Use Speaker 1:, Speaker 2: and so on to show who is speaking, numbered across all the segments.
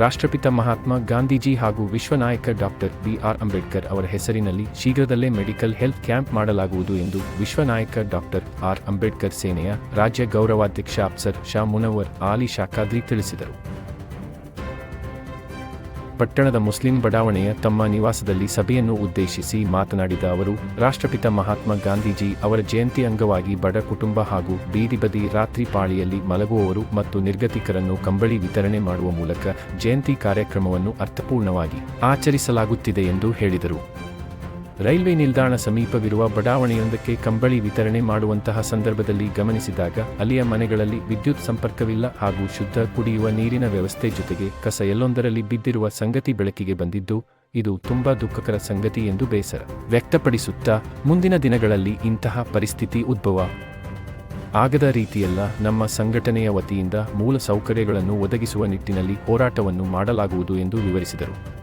Speaker 1: ರಾಷ್ಟ್ರಪಿತ ಮಹಾತ್ಮ ಗಾಂಧೀಜಿ ಹಾಗೂ ವಿಶ್ವನಾಯಕ ಡಾಕ್ಟರ್ ಬಿ ಆರ್ ಅಂಬೇಡ್ಕರ್ ಅವರ ಹೆಸರಿನಲ್ಲಿ ಶೀಘ್ರದಲ್ಲೇ ಮೆಡಿಕಲ್ ಹೆಲ್ತ್ ಕ್ಯಾಂಪ್ ಮಾಡಲಾಗುವುದು ಎಂದು ವಿಶ್ವನಾಯಕ ಡಾಕ್ಟರ್ ಆರ್. ಅಂಬೇಡ್ಕರ್ ಸೇನೆಯ ರಾಜ್ಯ ಗೌರವಾಧ್ಯಕ್ಷ ಅಫ್ಸರ್ ಶಾ ಮುನವರ್ ಆಲಿ ಶಾಖಾದ್ರಿ ತಿಳಿಸಿದರು. ಪಟ್ಟಣದ ಮುಸ್ಲಿಂ ಬಡಾವಣೆಯ ತಮ್ಮ ನಿವಾಸದಲ್ಲಿ ಸಭೆಯನ್ನು ಉದ್ದೇಶಿಸಿ ಮಾತನಾಡಿದ ಅವರು, ರಾಷ್ಟ್ರಪಿತ ಮಹಾತ್ಮ ಗಾಂಧೀಜಿ ಅವರ ಜಯಂತಿ ಅಂಗವಾಗಿ ಬಡ ಕುಟುಂಬ ಹಾಗೂ ಬೀದಿ ಬದಿ ರಾತ್ರಿ ಪಾಳಿಯಲ್ಲಿ ಮಲಗುವವರು ಮತ್ತು ನಿರ್ಗತಿಕರನ್ನು ಕಂಬಳಿ ವಿತರಣೆ ಮಾಡುವ ಮೂಲಕ ಜಯಂತಿ ಕಾರ್ಯಕ್ರಮವನ್ನು ಅರ್ಥಪೂರ್ಣವಾಗಿ ಆಚರಿಸಲಾಗುತ್ತಿದೆ ಎಂದು ಹೇಳಿದರು. ರೈಲ್ವೆ ನಿಲ್ದಾಣ ಸಮೀಪವಿರುವ ಬಡಾವಣೆಯೊಂದಕ್ಕೆ ಕಂಬಳಿ ವಿತರಣೆ ಮಾಡುವಂತಹ ಸಂದರ್ಭದಲ್ಲಿ ಗಮನಿಸಿದಾಗ ಅಲ್ಲಿಯ ಮನೆಗಳಲ್ಲಿ ವಿದ್ಯುತ್ ಸಂಪರ್ಕವಿಲ್ಲ ಹಾಗೂ ಶುದ್ಧ ಕುಡಿಯುವ ನೀರಿನ ವ್ಯವಸ್ಥೆ ಜೊತೆಗೆ ಕಸ ಎಲ್ಲೊಂದರಲ್ಲಿ ಬಿದ್ದಿರುವ ಸಂಗತಿ ಬೆಳಕಿಗೆ ಬಂದಿದ್ದು, ಇದು ತುಂಬಾ ದುಃಖಕರ ಸಂಗತಿ ಎಂದು ಬೇಸರ ವ್ಯಕ್ತಪಡಿಸುತ್ತಾ ಮುಂದಿನ ದಿನಗಳಲ್ಲಿ ಇಂತಹ ಪರಿಸ್ಥಿತಿ ಉದ್ಭವ ಆಗದ ರೀತಿಯಲ್ಲ ನಮ್ಮ ಸಂಘಟನೆಯ ವತಿಯಿಂದ ಮೂಲ ಸೌಕರ್ಯಗಳನ್ನು ಒದಗಿಸುವ ನಿಟ್ಟಿನಲ್ಲಿ ಹೋರಾಟವನ್ನು ಮಾಡಲಾಗುವುದು ಎಂದು ವಿವರಿಸಿದರು.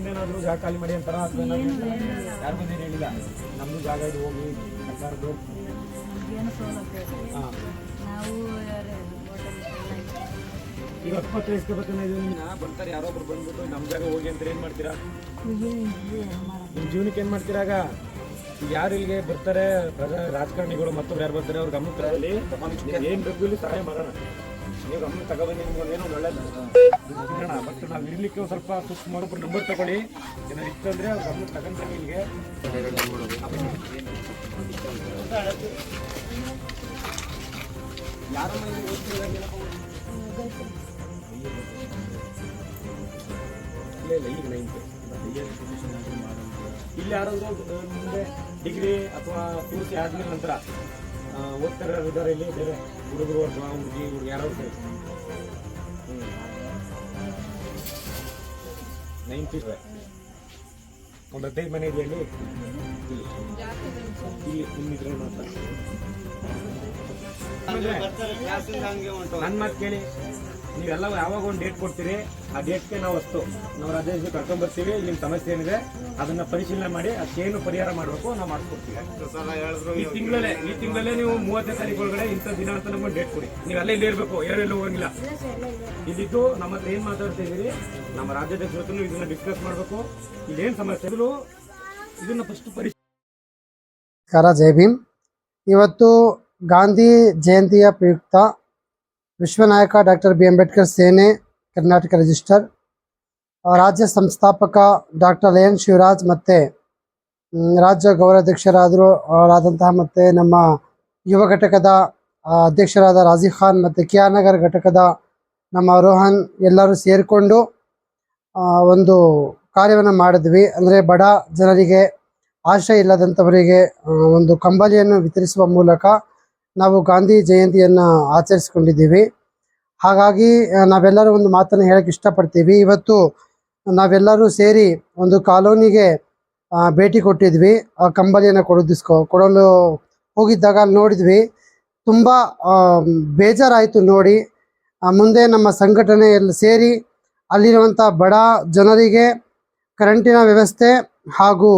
Speaker 2: ಯಾರು ಬಂದೇನಾದ್ರು ಜಾಗ ಖಾಲಿ ಮಾಡಿ ಅಂತಾರ? ಅಥವಾ ಯಾರು ಬಂದೇನು ಹೇಳಿಲ್ಲ? ನಮ್ದು ಜಾಗ ಇದು ಹೋಗಿ ಸರ್ಕಾರದ್ದು. ಹಾಂ.
Speaker 3: ನಾವು ಯಾರೇ ಹೋಟೆಲ್
Speaker 2: ಈಗ ಹತ್ತತ್ತು ಇಸ್ಕೋಬೇಕನ್ನ ಬರ್ತಾರೆ ಯಾರೊಬ್ರು ಬಂದ್ಬಿಟ್ಟು ನಮ್ಮ ಜಾಗ ಹೋಗಿ ಅಂತ ಏನು ಮಾಡ್ತೀರಾ? ನಿಮ್ಮ ಜೀವನಕ್ಕೆ ಏನು ಮಾಡ್ತೀರಾ ಆಗ? ಯಾರು ಇಲ್ಲಿಗೆ ಬರ್ತಾರೆ? ಪ್ರಜಾ ರಾಜಕಾರಣಿಗಳು ಮತ್ತೊಬ್ರು ಯಾರು ಬರ್ತಾರೆ? ಅವ್ರ ಗಮನ ತರಲಿ. ಏನು ಬೇಕು ಇಲ್ಲಿ ಸಹಾಯ ಮಾಡೋಣ. ನೀವು ಗಮನ ತಗೊಬಂದು ನಿಮ್ಗೆ ಏನೋ ಒಳ್ಳೇದು ಸಿಗೋಣ ಬಟ್ ನಾವು ಇರ್ಲಿಕ್ಕೆ ಒಂದ್ ಸ್ವಲ್ಪ ಸುಮಾರು ಒಬ್ಬರು ನಂಬರ್ ತಗೊಳ್ಳಿ. ಏನಾದ್ರು ಇತ್ತು ಅಂದ್ರೆ ಅವ್ರ ಗಮನ ಇಲ್ಲಿಗೆ ಯಾರ ಮನೆಯಲ್ಲಿ ಓದ್ತಿಲ್ಲ ಇಲ್ಲ ಇಲ್ಲ ಈಗ ನೈನ್ತ್. ಇಲ್ಲಿ ಯಾರಾದರೂ ಮುಂದೆ ಡಿಗ್ರಿ ಅಥವಾ ಪೂರ್ತಿ ಆದ್ಮೇಲೆ ನಂತರ ಓದ್ತಾರೆ ಇದ್ದಾರೆ ಇಲ್ಲಿ, ಬೇರೆ ಹುಡುಗರು ಅಥವಾ ಹುಡುಗಿ ಹುಡುಗಿ ಯಾರಾದ್ರು ಸರಿ. ನೈನ್ತ್ ಒಂದು ಹದಿನೈದು ಮನೆ ಇದೆಯಲ್ಲಿ ಇಲ್ಲಿ. ಇಲ್ಲಿ ಮಾತ್ರ. ನನ್ನ ಮಾತು ಕೇಳಿ. ನೀವೆಲ್ಲ ಯಾವಾಗ ಒಂದು ಡೇಟ್ ಕೊಡ್ತೀರಿ, ಆ ಡೇಟ್ಗೆ ನಾವು ಅಷ್ಟು ನಾವು ರಾಜ್ಯದಲ್ಲಿ ಕರ್ಕೊಂಡ್ ಬರ್ತೀವಿ ನಿಮ್ಮ ಸಮಸ್ಯೆ ಏನಿದೆ, ಅದನ್ನ ಪರಿಶೀಲನೆ ಮಾಡಿ ಅದಕ್ಕೇನು ಪರಿಹಾರ ಮಾಡಬೇಕು, ನಾವು ಮಾಡಿಸ್ಕೊಡ್ತೀವಿ ಈ ತಿಂಗಳಲ್ಲೇ ಈ ತಿಂಗಳಲ್ಲೇ ನೀವು ಮೂವತ್ತೇ ತಾರೀಕು ಒಳಗಡೆ ಇಂಥ ದಿನ ಅಂತ ನಮ್ಗೆ ಡೇಟ್ ಕೊಡಿ ನೀವೆಲ್ಲ ಇಲ್ಲಿ ಇರಬೇಕು ಎಲ್ಲೂ ಹೋಗಿಲ್ಲ. ಇಲ್ಲಿದ್ದು ನಮ್ಮ ಹತ್ರ ಏನ್ ಮಾತಾಡ್ತಾ ಇದೀರಿ ನಮ್ಮ ರಾಜ್ಯಾಧ್ಯಕ್ಷ ಜೊತೆ ಇದನ್ನ ಡಿಸ್ಕಸ್ ಮಾಡಬೇಕು. ಇಲ್ಲೇನು ಸಮಸ್ಯೆ ಇದನ್ನ ಫಸ್ಟ್
Speaker 4: ಪರಿಶೀಲ ಜೈ ಭೀಮ್. ಇವತ್ತು ಗಾಂಧಿ ಜಯಂತಿಯ ಪ್ರಯುಕ್ತ ವಿಶ್ವನಾಯಕ ಡಾಕ್ಟರ್ ಬಿ ಅಂಬೇಡ್ಕರ್ ಸೇನೆ ಕರ್ನಾಟಕ ರಿಜಿಸ್ಟರ್ ರಾಜ್ಯ ಸಂಸ್ಥಾಪಕ ಡಾಕ್ಟರ್ ಎನ್ ಶಿವರಾಜ್ ಮತ್ತು ರಾಜ್ಯ ಗೌರವಾಧ್ಯಕ್ಷರಾದರು ಆದಂತಹ ಮತ್ತು ನಮ್ಮ ಯುವ ಘಟಕದ ಅಧ್ಯಕ್ಷರಾದ ರಾಜೀವ್ ಖಾನ್ ಮತ್ತು ಕೆ ಆರ್ ನಗರ್ ಘಟಕದ ನಮ್ಮ ರೋಹನ್ ಎಲ್ಲರೂ ಸೇರಿಕೊಂಡು ಒಂದು ಕಾರ್ಯವನ್ನು ಮಾಡಿದ್ವಿ. ಅಂದರೆ ಬಡ ಜನರಿಗೆ ಆಶ್ರಯ ಇಲ್ಲದಂಥವರಿಗೆ ಒಂದು ಕಂಬಳಿಯನ್ನು ವಿತರಿಸುವ ಮೂಲಕ ನಾವು ಗಾಂಧಿ ಜಯಂತಿಯನ್ನು ಆಚರಿಸ್ಕೊಂಡಿದ್ದೀವಿ. ಹಾಗಾಗಿ ನಾವೆಲ್ಲರೂ ಒಂದು ಮಾತನ್ನು ಹೇಳಕ್ಕೆ ಇಷ್ಟಪಡ್ತೀವಿ. ಇವತ್ತು ನಾವೆಲ್ಲರೂ ಸೇರಿ ಒಂದು ಕಾಲೋನಿಗೆ ಭೇಟಿ ಕೊಟ್ಟಿದ್ವಿ. ಆ ಕಂಬಳಿಯನ್ನು ಕೊಡೋದಿಸ್ಕೊ, ಕೊಡಲು ಹೋಗಿದ್ದಾಗ ಅಲ್ಲಿ ನೋಡಿದ್ವಿ. ತುಂಬ ಬೇಜಾರಾಯಿತು ನೋಡಿ. ಮುಂದೆ ನಮ್ಮ ಸಂಘಟನೆಯಲ್ಲಿ ಸೇರಿ ಅಲ್ಲಿರುವಂಥ ಬಡ ಜನರಿಗೆ ಕರೆಂಟಿನ ವ್ಯವಸ್ಥೆ ಹಾಗೂ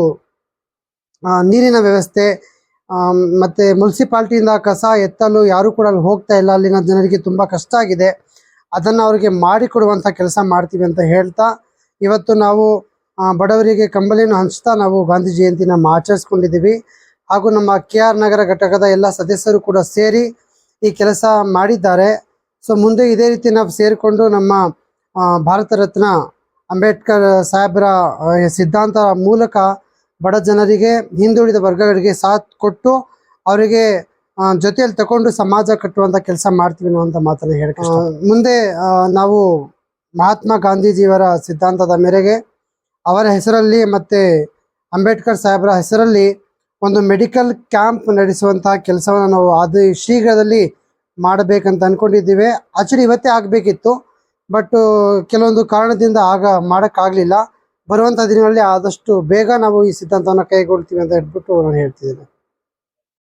Speaker 4: ನೀರಿನ ವ್ಯವಸ್ಥೆ ಮತ್ತೆ ಮುನ್ಸಿಪಾಲ್ಟಿಯಿಂದ ಕಸ ಎತ್ತಲು ಯಾರು ಕೂಡ ಅಲ್ಲಿ ಹೋಗ್ತಾ ಇಲ್ಲ. ಅಲ್ಲಿನ ಜನರಿಗೆ ತುಂಬ ಕಷ್ಟ ಆಗಿದೆ. ಅದನ್ನು ಅವರಿಗೆ ಮಾಡಿಕೊಡುವಂಥ ಕೆಲಸ ಮಾಡ್ತೀವಿ ಅಂತ ಹೇಳ್ತಾ, ಇವತ್ತು ನಾವು ಬಡವರಿಗೆ ಕಂಬಳಿಯನ್ನು ಹಂಚ್ತಾ ನಾವು ಗಾಂಧಿ ಜಯಂತಿನ ನಮ್ಮ ಆಚರಿಸ್ಕೊಂಡಿದ್ದೀವಿ. ಹಾಗೂ ನಮ್ಮ ಕೆ ಆರ್ ನಗರ ಘಟಕದ ಎಲ್ಲ ಸದಸ್ಯರು ಕೂಡ ಸೇರಿ ಈ ಕೆಲಸ ಮಾಡಿದ್ದಾರೆ. ಸೊ, ಮುಂದೆ ಇದೇ ರೀತಿ ನಾವು ಸೇರಿಕೊಂಡು ನಮ್ಮ ಭಾರತ ರತ್ನ ಅಂಬೇಡ್ಕರ್ ಸಾಹೇಬರ ಸಿದ್ಧಾಂತ ಮೂಲಕ ಬಡ ಜನರಿಗೆ ಹಿಂದುಳಿದ ವರ್ಗಗಳಿಗೆ ಸಾಥ್ ಕೊಟ್ಟು ಅವರಿಗೆ ಜೊತೆಯಲ್ಲಿ ತಗೊಂಡು ಸಮಾಜ ಕಟ್ಟುವಂಥ ಕೆಲಸ ಮಾಡ್ತೀವಿ ಅನ್ನುವಂಥ ಮಾತನ್ನು ಹೇಳ್ಕೊ ಮುಂದೆ ನಾವು ಮಹಾತ್ಮ ಗಾಂಧೀಜಿಯವರ ಸಿದ್ಧಾಂತದ ಮೇರೆಗೆ ಅವರ ಹೆಸರಲ್ಲಿ ಮತ್ತು ಅಂಬೇಡ್ಕರ್ ಸಾಹೇಬರ ಹೆಸರಲ್ಲಿ ಒಂದು ಮೆಡಿಕಲ್ ಕ್ಯಾಂಪ್ ನಡೆಸುವಂತಹ ಕೆಲಸವನ್ನು ನಾವು ಅದು ಶೀಘ್ರದಲ್ಲಿ ಮಾಡಬೇಕಂತ ಅಂದ್ಕೊಂಡಿದ್ದೀವಿ ಆಕ್ಚುಲಿ ಇವತ್ತೇ ಆಗಬೇಕಿತ್ತು. ಬಟ್ ಕೆಲವೊಂದು ಕಾರಣದಿಂದ ಆಗ ಮಾಡೋಕ್ಕಾಗಲಿಲ್ಲ. ಬರುವಂಥ ದಿನಗಳಲ್ಲಿ ಆದಷ್ಟು ಬೇಗ ನಾವು ಈ ಸಿದ್ಧಾಂತವನ್ನು ಕೈಗೊಳ್ತೀವಿ ಅಂತ ಹೇಳ್ಬಿಟ್ಟು ನಾನು ಹೇಳ್ತಿದ್ದೀನಿ.